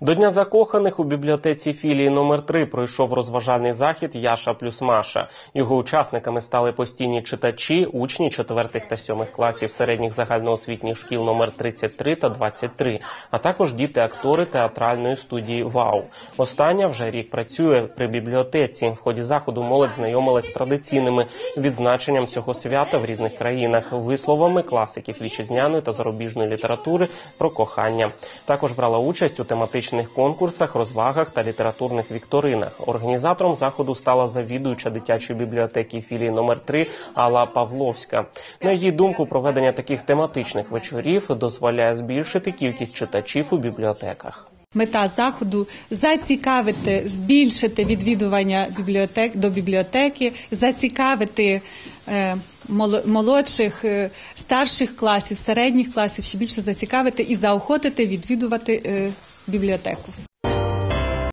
До Дня закоханих у бібліотеці філії номер 3 пройшов розважальний захід Яша плюс Маша. Його учасниками стали постійні читачі, учні 4 та 7 класів середніх загальноосвітніх шкіл номер 33 та 23, а також діти-актори театральної студії ВАУ. Остання вже рік працює при бібліотеці. В ході заходу молодь знайомилась з традиційними відзначенням цього свята в різних країнах, висловами класиків вітчизняної та зарубіжної літератури про кохання. Також брала участь у тематичних конкурсах, розвагах та літературних вікторинах. Організатором заходу стала завідуюча дитячої бібліотеки філії номер 3 Алла Павловська. На її думку, проведення таких тематичних вечорів дозволяє збільшити кількість читачів у бібліотеках. Мета заходу зацікавити, збільшити відвідування бібліотек до бібліотеки, зацікавити е, молодших, е, старших класів, середніх класів, ще більше зацікавити і заохотити відвідувати е, бібліотеку.